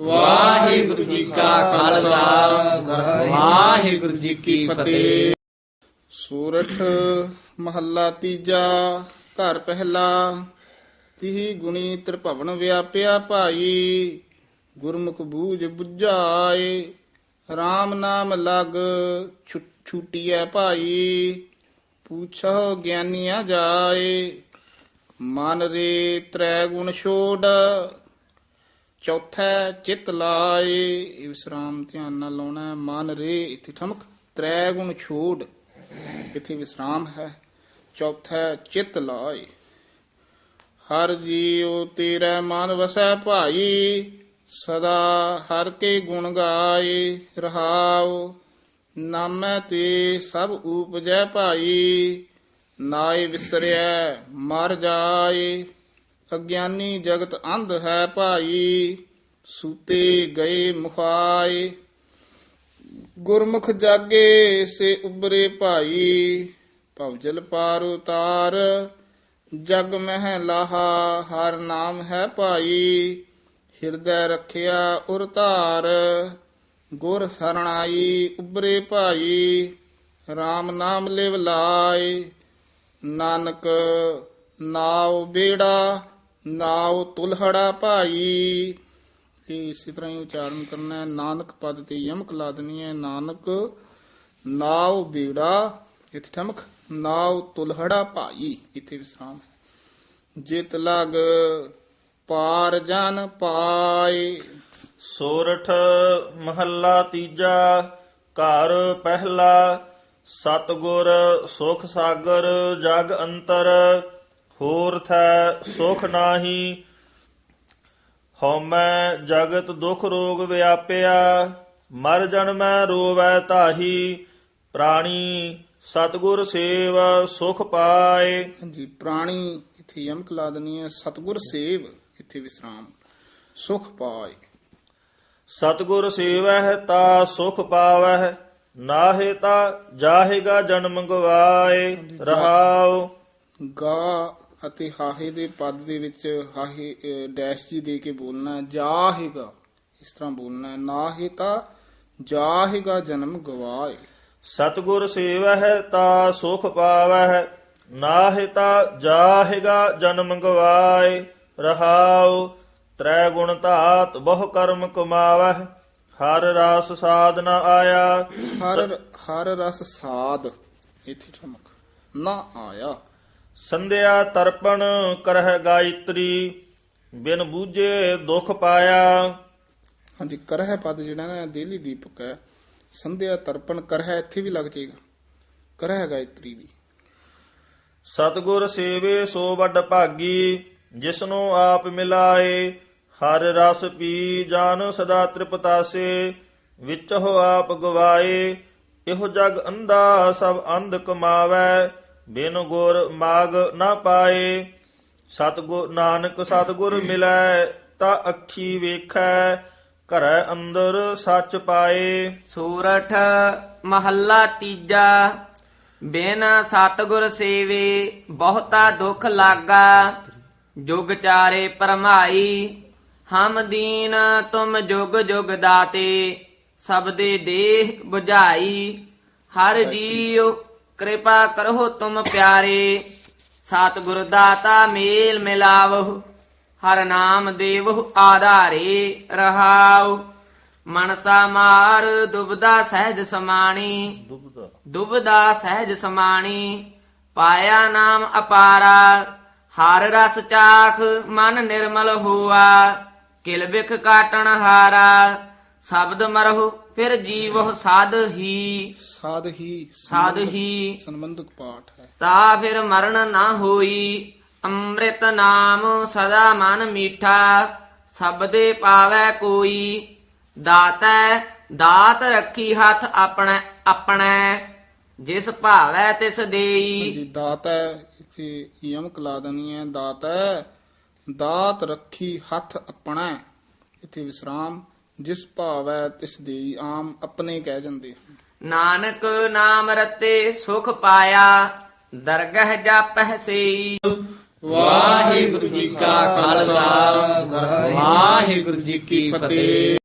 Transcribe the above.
ਵਾਹਿਗੁਰੂ ਜੀ ਕਾ ਖਾਲਸਾ। ਵਾਹਿਗੁਰੂ ਜੀ ਕੀ ਫਤਿਹ। ਸੂਰਠ ਮਹੱਲਾ ਤੀਜਾ, ਘਰ ਪਹਿਲਾ। ਤਿਹ ਗੁਣੀ ਤ੍ਰਿਭਵਨ ਵਿਆਪਿਆ ਭਾਈ, ਗੁਰਮੁਖ ਬੂਝ 부ਝਾਏ RAM ਨਾਮ ਲਗ ਛੁ- ਛੂਟੀਐ ਭਾਈ ਪੁੱਛੋ ਗਿਆਨੀਆਂ ਜਾਏ। ਮਨ ਰੇ ਤ੍ਰੈ ਗੁਣ ਛੋੜ ਚੌਥਾ ਚਿਤ ਲਾਏ ਇਹ ਵਿਸਰਾਮ ਧਿਆਨ ਨਾਲ ਲਾਉਣਾ ਮਨ ਰੇ, ਇਥੇ ਠਮਕ, ਤ੍ਰੈ ਗੁਣ ਛੋੜ, ਇਥੇ ਵਿਸਰਾਮ ਹੈ। ਚੌਥਾ ਚਿਤ ਲਾਏ, ਹਰ ਜੀਉ ਤੇਰਾ ਮਨ ਵਸੈ ਭਾਈ, ਸਦਾ ਹਰ ਕੇ ਗੁਣ ਗਾਏ ਰਹਾਉ। ਨਾਮੈ ਤੇ ਸਭ ਊਪਜੈ ਭਾਈ, ਨਾਏ ਵਿਸਰਿਐ, ਮਰ ਜਾਏ। ਅਗਿਆਨੀ ਜਗਤ ਅੰਧ ਹੈ ਭਾਈ, ਸੂਤੇ ਗਏ ਮੁਖਾਏ ਗੁਰਮੁਖ ਜਾਗੇ ਸੇ ਉਬਰੇ ਭਾਈ ਭਵਜਲ ਪਾਰ ਉਤਾਰ। ਜਗ ਮਹਿ ਲਾਹਾ, ਹਰ ਨਾਮ ਹੈ ਭਾਈ, ਹਿਰਦੈ ਰਖਿਆ ਉਰ ਧਾਰ। ਗੁਰ ਸਰਣਾਈ ਉਬਰੇ ਭਾਈ RAM ਨਾਮ ਲਿਵ ਲਾਏ। ਨਾਨਕ ਨਾਉ ਬੇੜਾ ਨਾਉ ਤੁਲਹੜਾ ਭਾਈ। ਇਹ ਇਸੇ ਤਰ੍ਹਾਂ ਹੀ ਉਚਾਰਨ ਕਰਨਾ ਹੈ। ਨਾਨਕ ਪਦ ਤੇ ਯਮਕ ਲਾ ਦੇਣੀ ਹੈ। ਨਾਨਕ, ਨਾਉ ਬੇੜਾ ਇਥੇ ਠਮਕ, ਨਾਉ ਤੁਲਹੜਾ ਭਾਈ। ਇਥੇ ਵਿਸਰਾਮ ਜਿਤ ਲਗ ਪਾਰ ਜਨ ਪਾਏ। ਸੋਰਠ ਮਹੱਲਾ ਤੀਜਾ, ਘਰ ਪਹਿਲਾ, ਸਤਗੁਰ ਸੁਖ ਸਾਗਰ ਜਗ ਅੰਤਰ। ਹੋਰ ਥੈ ਸੁਖ ਨਾਹੀ ਹਉਮੈ ਜਗਤ ਦੁਖ ਰੋਗ ਵਿਆਪਿਆ ਮਰ ਜਨਮੈ ਰੋਵੈ ਤਾਹੀ ਪ੍ਰਾਣੀ ਸਤਗੁਰ ਸੇਵ ਸੁਖ ਪਾਏ। ਹਾਂਜੀ ਪ੍ਰਾਣੀ ਇਥੇ ਯਮਕ ਲਾ ਦੇਣੀ ਹੈ ਸਤਗੁਰ ਸੇਵ ਇਥੇ ਵਿਸਰਾਮ ਸੁਖ ਪਾਏ। ਸਤਗੁਰ ਸੇਵਹਿ ਤਾ ਸੁਖ ਪਾਵਹਿ ਨਾਹਿ ਤਾ ਜਾਹੇਗਾ ਜਨਮ ਗਵਾਏ ਰਹਾਉ। ਗਾ ਅਤੇ ਹਾਹੇ ਦੇ ਪਦ ਦੇ ਵਿੱਚ ਹਾਹੇ ਡੈਸ਼ ਜੀ ਦੇ ਕੇ ਬੋਲਣਾ। ਜਾਹੇਗਾ ਇਸ ਤਰ੍ਹਾਂ ਬੋਲਣਾ ਹੈ। ਨਾ ਹੀ ਤਾਂ ਜਾਹੇਗਾ ਜਨਮ ਗਵਾਏ ਸਤਗੁਰ ਸੇਵਹਿ ਤਾ ਸੁਖ ਪਾਵਹਿ ਨਾਹਿ ਤਾ ਜਾਹੇਗਾ ਜਨਮ ਗਵਾਏ ਰਹਾਉ ਤ੍ਰੈ ਗੁਣ ਧਾਤ ਬਹੁ ਕਰਮ ਕਮਾਵਹਿ ਹਰ ਰਸ ਸਾਧ ਨ ਆਇਆ ਹਰ ਹਰ ਰਸ ਸਾਧ ਇਥੇ ਠਮਕ ਨਾ ਆਇਆ ਸੰਧਿਆ ਤਰਪਣ ਕਰਹਿ ਗਾਇਤਰੀ ਬਿਨ ਬੂਝੇ ਦੁਖ ਪਾਇਆ। ਹਾਂਜੀ ਕਰਹਿ ਪਦ ਜਿਹੜਾ ਨਾ ਦੇਲੀ ਦੀਪਕ ਹੈ ਸੰਧਿਆ ਤਰਪਣ ਕਰਹਿ ਇੱਥੇ ਵੀ ਲੱਗ ਜਾਏਗਾ ਕਰਹਿ ਗਾਇਤਰੀ ਵੀ। ਸਤਗੁਰ ਸੇਵੇ ਸੋ ਵੱਡ ਭਾਗੀ ਜਿਸਨੂੰ ਆਪ ਮਿਲਾਏ ਹਰ ਰਸ ਪੀ ਜਾਨ ਸਦਾ ਤ੍ਰਿਪਤਾਸੇ ਵਿੱਚ ਹੋ ਆਪ ਗਵਾਏ ਇਹੋ ਜਗ ਅੰਧਾ ਸਭ ਅੰਧ ਕਮਾਵੈ ਬਿਨ ਗੁਰ ਮਾਗ ਨਾ ਪਾਏ ਸਤਗੁਰ ਨਾਨਕ ਸਤਗੁਰ ਮਿਲੈ ਤਾ ਅੱਖੀ ਵੇਖੈ ਘਰੈ ਅੰਦਰ ਸੱਚ ਪਾਏ। ਸੂਰਠ ਮਹੱਲਾ ਤੀਜਾ ਬਿਨ ਸਤਗੁਰ ਸੇਵੇ ਬਹੁਤਾ ਦੁੱਖ ਲਾਗਾ ਜੁਗ ਚਾਰੇ ਪਰਮਾਈ ਹਮ ਦੀਨ ਤੁਮ ਜੁਗ ਜੁਗ ਦਾਤੇ ਸਭ ਦੇ ਦੇਹ 부ਝਾਈ ਹਰ ਜੀਉ ਕਿਰਪਾ ਕਰੋ ਤੁਮ ਪਿਆਰੇ। ਸਤਿਗੁਰ ਦਾਤਾ ਮੇਲ ਮਿਲਾਵਹੁ ਹਰ ਨਾਮ ਦੇਵਹੁ ਆਧਾਰੇ ਰਹਾਉ। ਮਨਸਾ ਮਾਰ ਦੁਬਦਾ ਸਹਿਜ ਸਮਾਣੀ ਦੁਬਦਾ। ਦੁਬਦਾ ਸਹਿਜ ਸਮਾਣੀ ਪਾਇਆ ਨਾਮ ਅਪਾਰਾ ਹਰ ਰਸ ਚਾਖ ਮਨ ਨਿਰਮਲ ਹੋਆ ਕਿਲ ਬਿਖ ਕਾਟਣ ਹਾਰਾ। ਸ਼ਬਦ ਮਰਹੁ ਫਿਰ ਜੀਵਹੁ ਸਾਧ ਹੀ। ਸਾਧ ਹੀ ਸਾਧ ਹੀ। ਸੰਬੰਧਕ ਪਾਠ ਹੈ। ਤਾ ਫਿਰ ਮਰਨ ਨਾ ਹੋਈ। ਅੰਮ੍ਰਿਤ ਨਾਮ ਸਦਾ ਮਨ ਮੀਠਾ ਸਬਦੇ ਪਾਵੈ ਕੋਈ। ਦਾਤੈ ਦਾਤ ਰੱਖੀ ਹੱਥ ਆਪਣਾ ਆਪਣਾ ਜਿਸ ਭਾਵੈ ਤਿਸ ਦੇਈ। ਜੀ ਦਾਤ ਹੈ ਇਥੇ ਯਮਕ ਲਾ ਦੇਣੀ ਹੈ ਦਾਤ ਦਾਤ ਰੱਖੀ ਹੱਥ ਆਪਣਾ। ਇਥੇ ਵਿਸਰਾਮ ਜਿਸ ਭਾਵ ਹੈ ਤਿਸ ਦੀ ਆਮ ਆਪਣੇ ਕਹਿ ਜਾਂਦੇ। ਨਾਨਕ ਨਾਮ ਰਤੇ ਸੁਖ ਪਾਇਆ ਦਰਗਹ ਜਾਪਹਿ ਸਈ। ਵਾਹਿਗੁਰੂ ਜੀ ਕਾ ਖਾਲਸਾ ਵਾਹਿਗੁਰੂ ਜੀ ਕੀ ਫਤਿਹ।